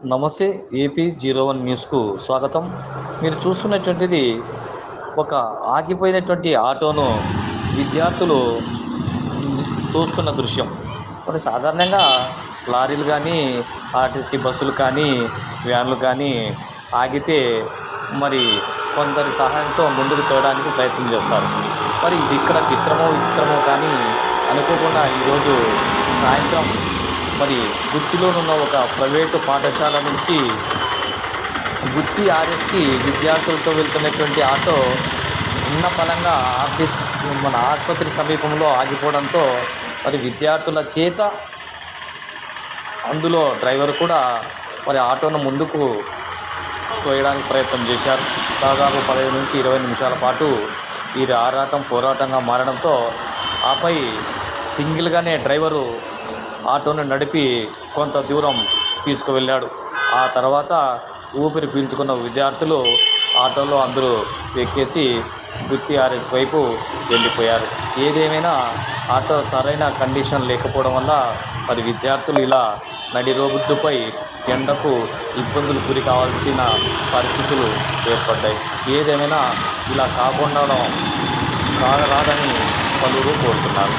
నమస్తే AP zero one న్యూస్కు స్వాగతం. మీరు చూస్తున్నటువంటిది ఒక ఆగిపోయినటువంటి ఆటోను విద్యార్థులు చూస్తున్న దృశ్యం. మరి సాధారణంగా లారీలు కానీ ఆర్టీసీ బస్సులు కానీ వ్యాన్లు కానీ ఆగితే మరి కొందరి సహాయంతో ముందుకు తేవడానికి ప్రయత్నం చేస్తారు. మరి ఇది ఇక్కడ చిత్రమో విచిత్రమో కానీ అనుకోకుండా ఈరోజు సాయంత్రం మరి గుత్తిలోనున్న ఒక ప్రైవేటు పాఠశాల నుంచి గుత్తి ఆర్ఎస్కి విద్యార్థులతో వెళ్తున్నటువంటి ఆటో ఉన్న ఫలంగా ఆఫీస్ మన ఆసుపత్రి సమీపంలో ఆగిపోవడంతో మరి విద్యార్థుల చేత అందులో డ్రైవర్ కూడా మరి ఆటోను ముందుకు తోయడానికి ప్రయత్నం చేశారు. దాదాపు పదహైదు నుంచి ఇరవై నిమిషాల పాటు ఈ ఆరాటం పోరాటంగా మారడంతో ఆపై సింగిల్గానే డ్రైవరు ఆటోను నడిపి కొంత దూరం తీసుకువెళ్ళాడు. ఆ తర్వాత ఊపిరి పీల్చుకున్న విద్యార్థులు ఆటోలో అందరూ ఎక్కేసి గుత్తి ఆర్ఎస్ వైపు వెళ్ళిపోయారు. ఏదేమైనా ఆటో సరైన కండిషన్ లేకపోవడం వల్ల పది విద్యార్థులు ఇలా నడి రోడ్డుపై ఎండకు ఇబ్బందులు గురి కావాల్సిన పరిస్థితులు ఏర్పడ్డాయి. ఏదేమైనా ఇలా కాకుండా కాగరాదని పలువురు కోరుతున్నారు.